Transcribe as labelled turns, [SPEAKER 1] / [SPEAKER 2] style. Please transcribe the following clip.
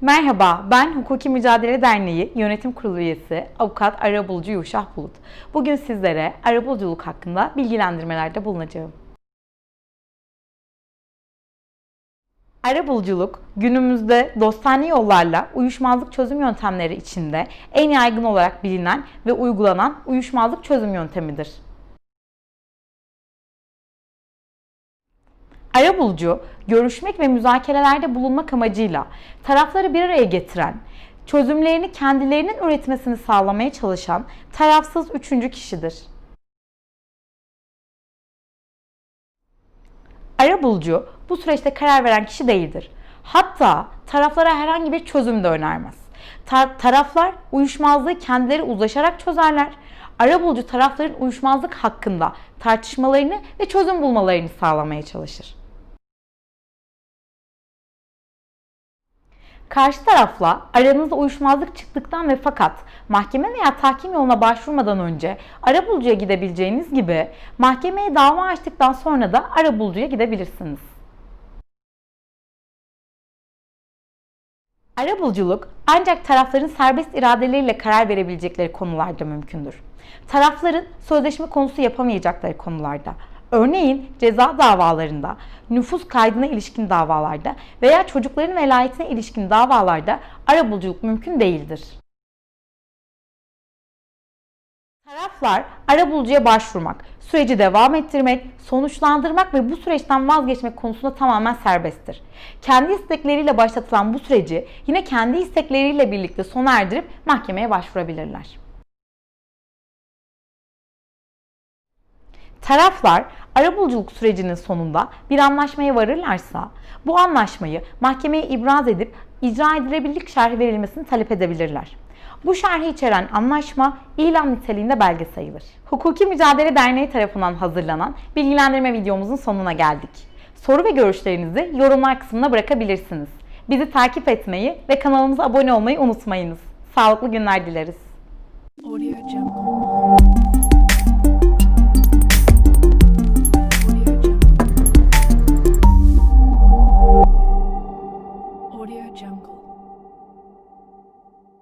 [SPEAKER 1] Merhaba, ben Hukuki Mücadele Derneği Yönetim Kurulu üyesi Avukat Arabulucu Yuşah Bulut. Bugün sizlere arabuluculuk hakkında bilgilendirmelerde bulunacağım. Arabuluculuk günümüzde dostane yollarla uyuşmazlık çözüm yöntemleri içinde en yaygın olarak bilinen ve uygulanan uyuşmazlık çözüm yöntemidir. Arabulucu, görüşmek ve müzakerelerde bulunmak amacıyla tarafları bir araya getiren, çözümlerini kendilerinin üretmesini sağlamaya çalışan tarafsız üçüncü kişidir. Arabulucu bu süreçte karar veren kişi değildir. Hatta taraflara herhangi bir çözüm de önermez. Tar- taraflar uyuşmazlığı kendileri uzlaşarak çözerler. Arabulucu tarafların uyuşmazlık hakkında tartışmalarını ve çözüm bulmalarını sağlamaya çalışır. Karşı tarafla aranızda uyuşmazlık çıktıktan ve fakat mahkeme veya tahkim yoluna başvurmadan önce arabulucuya gidebileceğiniz gibi mahkemeye dava açtıktan sonra da arabulucuya gidebilirsiniz. Arabuluculuk ancak tarafların serbest iradeleriyle karar verebilecekleri konularda mümkündür. Tarafların sözleşme konusu yapamayacakları konularda, örneğin ceza davalarında, nüfus kaydına ilişkin davalarda veya çocukların velayetine ilişkin davalarda arabuluculuk mümkün değildir. Taraflar arabulucuya başvurmak, süreci devam ettirmek, sonuçlandırmak ve bu süreçten vazgeçmek konusunda tamamen serbesttir. Kendi istekleriyle başlatılan bu süreci yine kendi istekleriyle birlikte sona erdirip mahkemeye başvurabilirler. Taraflar arabuluculuk sürecinin sonunda bir anlaşmaya varırlarsa bu anlaşmayı mahkemeye ibraz edip icra edilebilirlik şerhi verilmesini talep edebilirler. Bu şerhi içeren anlaşma ilan niteliğinde belge sayılır. Hukuki Mücadele Derneği tarafından hazırlanan bilgilendirme videomuzun sonuna geldik. Soru ve görüşlerinizi yorumlar kısmına bırakabilirsiniz. Bizi takip etmeyi ve kanalımıza abone olmayı unutmayınız. Sağlıklı günler dileriz.
[SPEAKER 2] Audio Jungle.